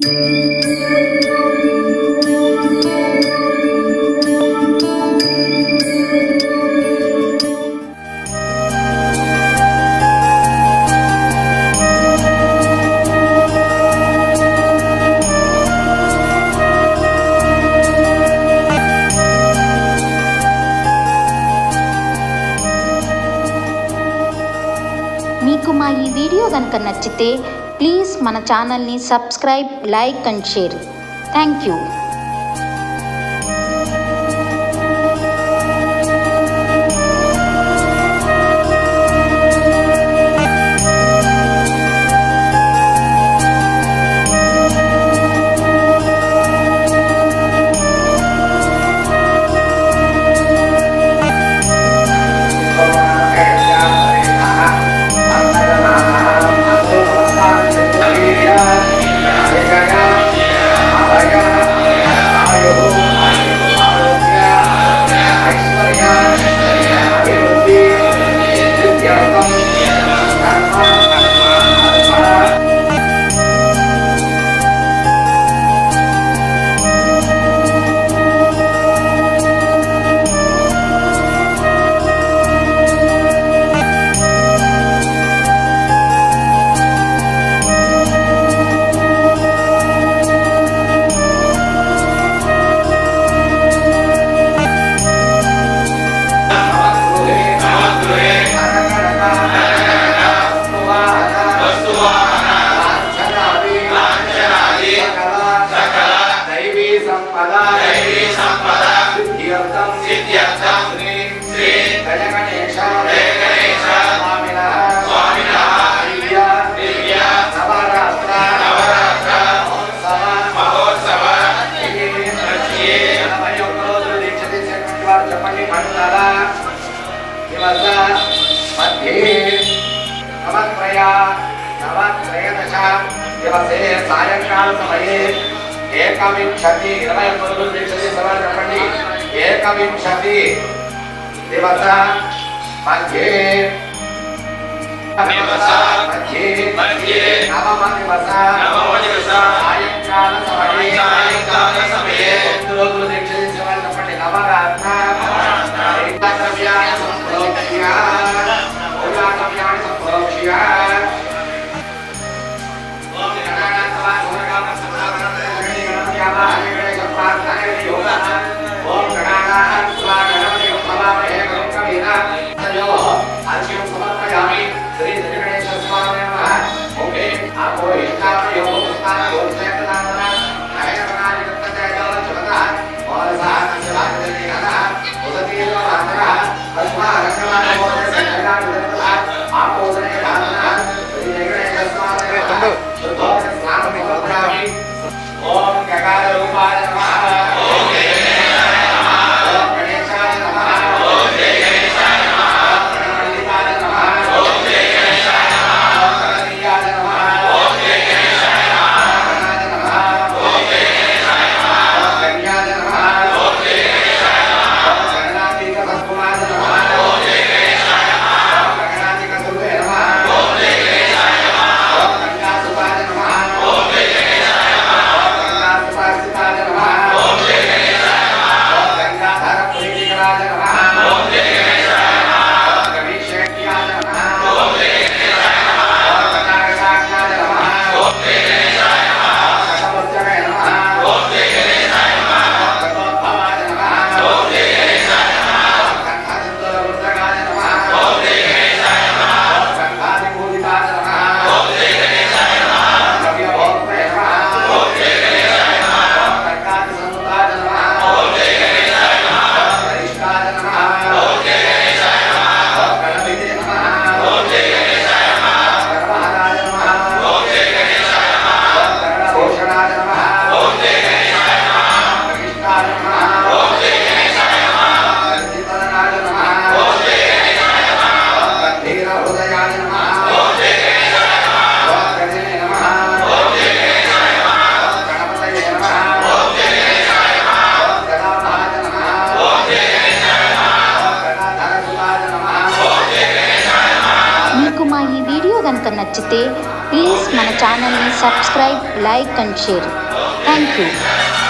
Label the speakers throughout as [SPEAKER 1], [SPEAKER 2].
[SPEAKER 1] మీకు మా ఈ వీడియో కనుక నచ్చితే మన ఛానల్ని
[SPEAKER 2] subscribe like and share thank you मध्ये मध्ये नवमदिवसा Thank you.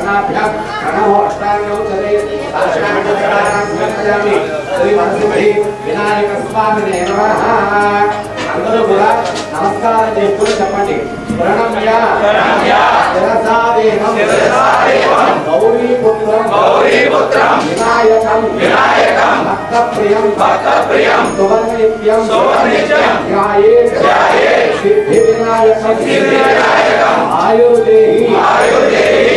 [SPEAKER 2] గణపతి
[SPEAKER 3] వరద గోవింద
[SPEAKER 2] స్వామి వారికి వినాయక స్వామి అందరూ కూడా నమస్కారం చేసుకుని చెప్పండి ప్రణమ్య శిరసాదేవం గౌరీపుత్రం
[SPEAKER 4] గౌరీపుత్రం
[SPEAKER 2] వినాయకం
[SPEAKER 4] వినాయకం
[SPEAKER 2] భక్తప్రియం
[SPEAKER 4] భక్తప్రియం
[SPEAKER 2] సువర్ణిత్యం
[SPEAKER 4] సువర్ణిత్యం
[SPEAKER 2] ధ్యాయేత్
[SPEAKER 4] ధ్యాయేత్
[SPEAKER 2] సిద్ధి వినాయకం
[SPEAKER 4] సిద్ధివినాయకం
[SPEAKER 2] ఆయుర్దేహి
[SPEAKER 4] ఆయుర్దేహి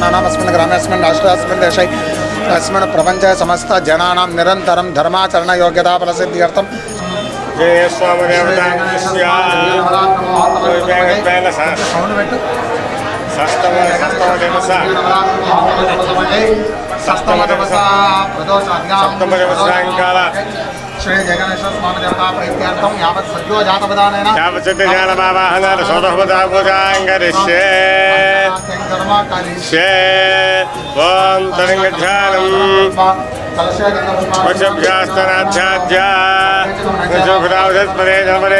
[SPEAKER 5] చతుర్వర్ణానాం అస్మిన్ గ్రామేస్మిన్ రాష్ట్రాస్మిన్ దేశై అస్మిన్ ప్రపంచ సమస్త జనానాం నిరంతరం ధర్మాచరణ యోగ్యతా ఫలసిద్ధ్యర్థం.
[SPEAKER 6] జయ స్వామి
[SPEAKER 5] సప్తమ దివస.
[SPEAKER 6] సప్తమ
[SPEAKER 5] శ్రీ జగనేశ్వర స్వామి దేవతా ప్రీత్యర్థం యావత్ సద్యో జాతపదానైన
[SPEAKER 6] యావచిత్ జ్ఞానమావాహన సోదహుదా పూజాంగరిష్యే షే ఓం తరంగధ్యానం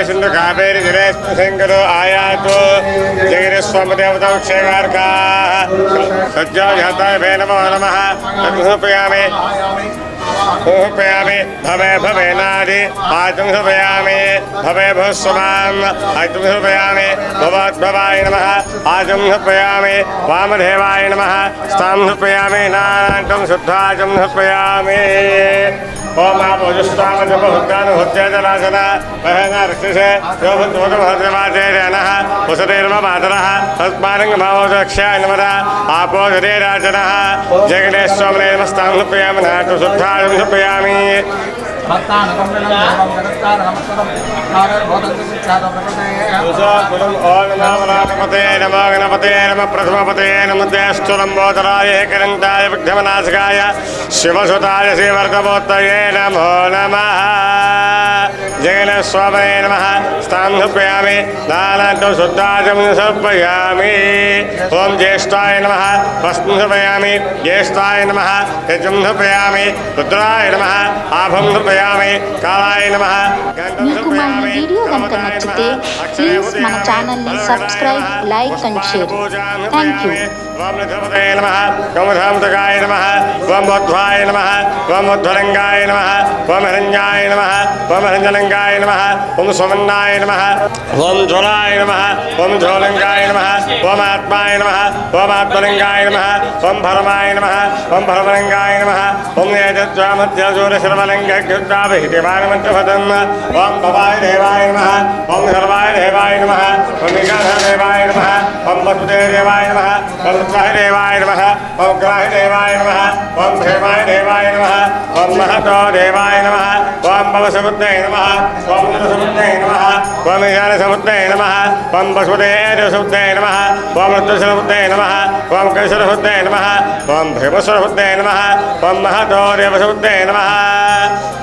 [SPEAKER 6] సింధు కావేరి జలేశంకరో ఆయాతో క్షేగార్కా సజ్జాజాతాయ నమో నమః. తద్భూపయామి. ऊपयामि भवे भवेनादि आयतुं सुपयामि भवे भुस्वमान् आयतुं भवाय नम नमः वामदेवाय नमः स्तां सुपयामि नानान्तं शुद्धाजं सुपयामि ओम आप वजुस्वाम जप हुत्यान हुत्यजनासन महँगा रक्षसे यो भद्रोगभद्रमाते जनः वसतेर्म मातरः तत्पारङ्ग भावोदक्षया नमः आपो शरीराजनः जगणेश्वमने नमस्तां सुप्रियामि नाटु शुद्धायुं सुप्रियामि गणपते नमो गणपते नम शिवसुताय श्रीवर्तमोत्तये नमो नमः। जगन्स्वामये नमः। स्थां समर्पयामि। नानान्तं शुद्धाजं समर्पयामि। ॐ ज्येष्ठाय नमः। वस्तुं समर्पयामि। ज्येष्ठाय नमः। यजं रुद्राय సమర్పయామి కాలాయ నమ.
[SPEAKER 1] మీకు మా ఈ వీడియో కనుక నచ్చితే ప్లీజ్ మన ఛానల్ని subscribe like and share. Thank
[SPEAKER 6] you గమధమదయ నమ. గమధామతకాయ నమ. వమధ్వాయ నమ. వమధ్వరంగాయ సుమన్నాయ నమ. ఓం నమ. జ్వలంగాయ నమ. ఓం నమ. భరమాయ నమ. ఓం నమ. ఓం ఓం భవాయ దేవాయ నమ ఓం సర్వాయ దేవాయ నమ ఓం వికాసదేవాయ నమ ఓం వసుదేవాయ నమ ఓం రుద్రాయ దేవాయ నమ ఓం గ్రాహ దేవాయ నమ ఓం భీమాయ దేవాయ నమ ఓం మహతో దేవాయ నమ ఓం భవసముద్రే నమ ఓం నరసముద్రే నమ ఓం ఈశానసముద్రే నమ ఓం వసుదేవసముద్రే నమ ఓం రుద్రసముద్రే నమ ఓం కైసరసముద్రే నమ ఓం భీమస్వరముద్రే నమ ఓం మహతో దేవసముద్రే నమ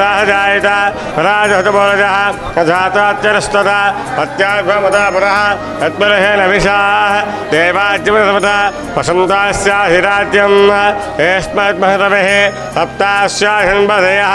[SPEAKER 6] राजजायत राजहतबोरजः तथातात्यरस्तदा अत्याध्वमदापरः तत्परहे नविषाः देवाज्यमसमत वसन्तास्याधिराज्यम् एस्मद्महतमः सप्तास्याहिन्वधयः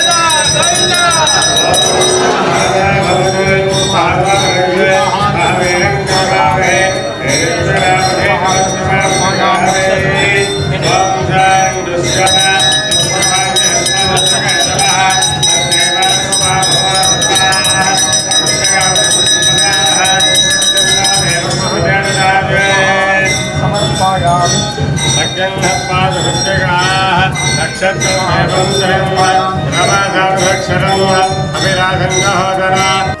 [SPEAKER 5] Yeah. नक्षत्रमागं नमः अभिराधन्नहोदरा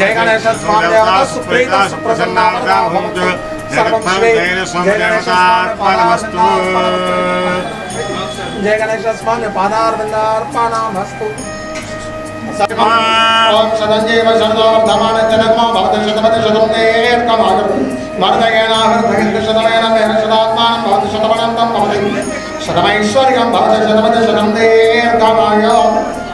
[SPEAKER 5] జయ గణేశ స్వామి సుప్రీత సుప్రసన్న సర్వం శ్రీ జయ గణేశ స్వామి. జయ గణేశ స్వామి పాదార్విందార్పణమస్తు ఓం శతంజీవ శతవర్ధమాన జనకమో భవతి శతపతి శతం నేర్కమాగరు మర్దయేనాహృతహింద శతమేన మేన శతాత్మానం భవతి శతమనంతం భవతి శతమైశ్వర్యం భవతి శతపతి శతం దీర్ఘమాయ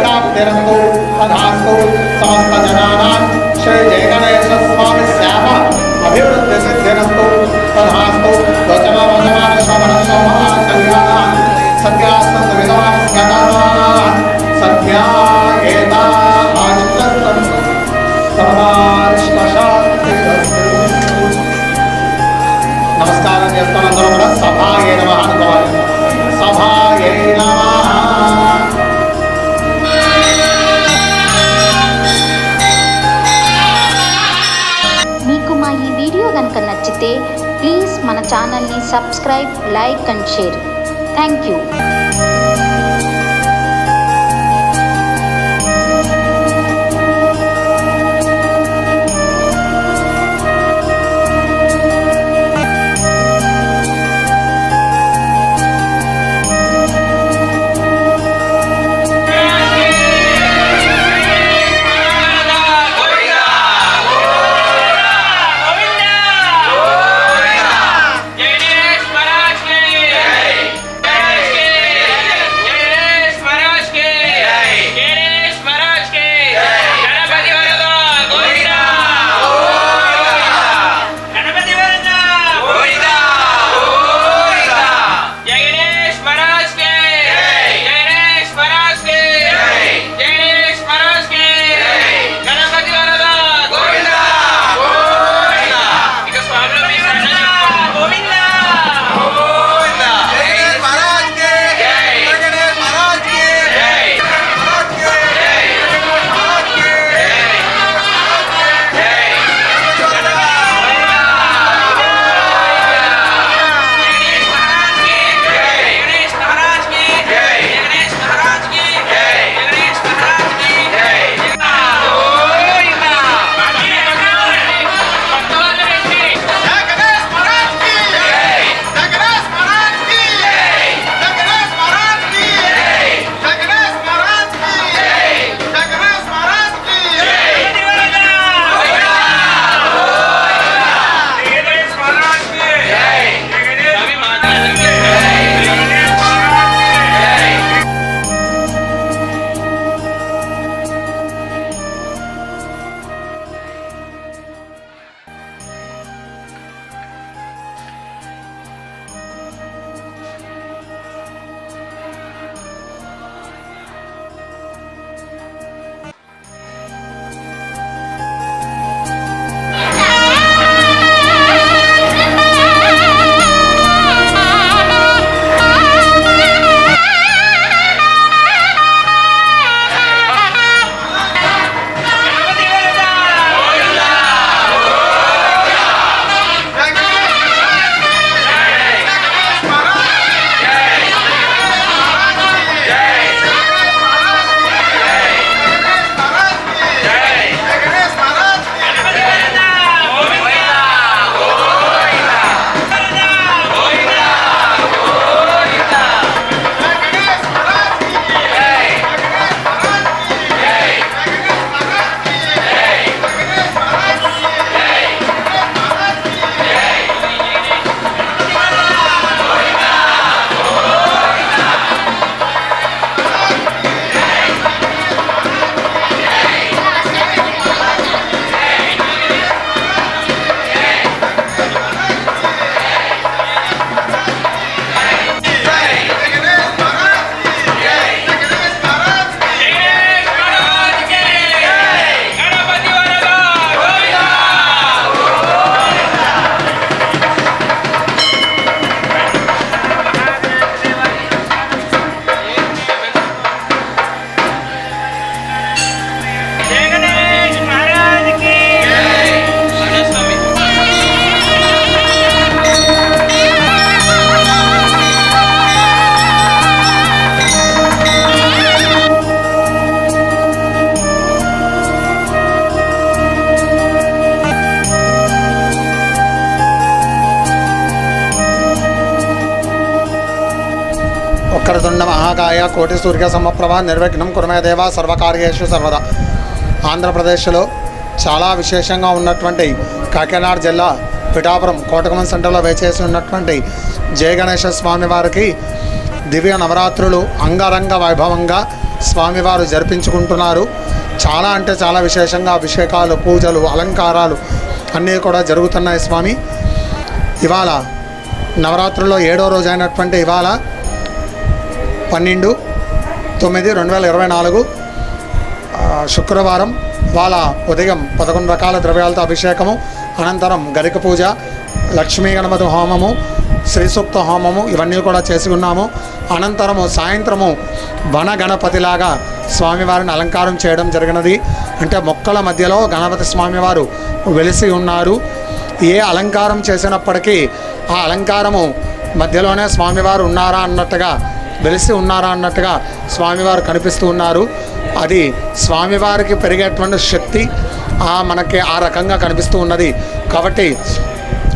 [SPEAKER 1] प्राप्तिरस्तु तथास्तु समस्तजनानां श्रीजयगणेशस्वामि श्याम अभिवृद्धिसिद्धिरस्तु तथास्तु वचनवचनान् श्रवणसौमान् कल्याणान् सत्यास्तु विधवान् गतवान् सत्या एता आयुक्तस्तन्तु सर्वाश्मशान्तिरस्तु नमस्कारं यस्तम ఛానల్ని subscribe like and share
[SPEAKER 7] thank you కోటి సూర్య సమప్రభ నిర్విఘ్నం కురమే దేవ సర్వకార్యేషు సర్వదా. ఆంధ్రప్రదేశ్లో చాలా విశేషంగా ఉన్నటువంటి కాకినాడ జిల్లా పిఠాపురం కోటకమన్ సెంటర్లో వేచేసి ఉన్నటువంటి జయ గణేశ స్వామి వారికి దివ్య నవరాత్రులు అంగరంగ వైభవంగా స్వామివారు జరిపించుకుంటున్నారు. చాలా అంటే చాలా విశేషంగా అభిషేకాలు పూజలు అలంకారాలు అన్నీ కూడా జరుగుతున్నాయి స్వామి. ఇవాళ నవరాత్రుల్లో ఏడో రోజు అయినటువంటి ఇవాళ పన్నెండు తొమ్మిది రెండు వేల ఇరవై నాలుగు శుక్రవారం వాళ్ళ ఉదయం పదకొండు రకాల ద్రవ్యాలతో అభిషేకము అనంతరం గరిక పూజ లక్ష్మీ గణపతి హోమము శ్రీ సూక్త హోమము ఇవన్నీ కూడా చేసి ఉన్నాము. అనంతరము సాయంత్రము వన గణపతిలాగా స్వామివారిని అలంకారం చేయడం జరిగినది. అంటే మొక్కల మధ్యలో గణపతి స్వామివారు వెలిసి ఉన్నారు. ఏ అలంకారం చేసినప్పటికీ
[SPEAKER 5] ఆ అలంకారము మధ్యలోనే స్వామివారు ఉన్నారా అన్నట్టుగా వెలిసి ఉన్నారా అన్నట్టుగా స్వామివారు కనిపిస్తూ ఉన్నారు. అది స్వామివారికి పెరిగేటువంటి శక్తి ఆ మనకి ఆ రకంగా కనిపిస్తూ ఉన్నది. కాబట్టి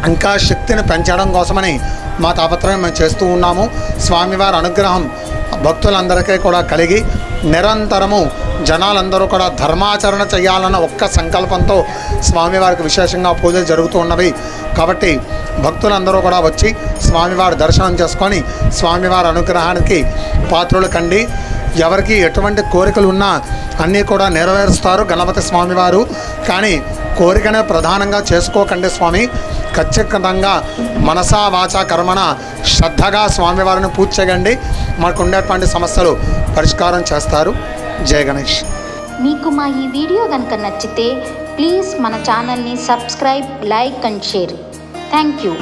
[SPEAKER 5] ఇంకా శక్తిని పెంచడం కోసమని మా తాపత్రయం మేము చేస్తూ ఉన్నాము. స్వామివారి అనుగ్రహం భక్తులందరికీ కూడా కలిగి నిరంతరము జనాలందరూ కూడా ధర్మాచరణ చేయాలన్న ఒక్క సంకల్పంతో స్వామివారికి విశేషంగా పూజలు జరుగుతూ ఉన్నవి. కాబట్టి భక్తులందరూ కూడా వచ్చి స్వామివారి దర్శనం చేసుకొని స్వామివారి అనుగ్రహానికి పాత్రలు కండి. ఎవరికి ఎటువంటి కోరికలు ఉన్నా అన్నీ కూడా నెరవేరుస్తారు గణపతి స్వామివారు. కానీ కోరికనే ప్రధానంగా చేసుకోకండి స్వామి. ఖచ్చితంగా మనసా వాచ కర్మణ శ్రద్ధగా స్వామివారిని పూజ చేయండి. మనకు ఉండేటువంటి సమస్యలు పరిష్కారం చేస్తారు. జయ గణేష్.
[SPEAKER 1] మీకు మా ఈ వీడియో కనుక నచ్చితే ప్లీజ్ మన ఛానల్ని subscribe like and share. Thank you.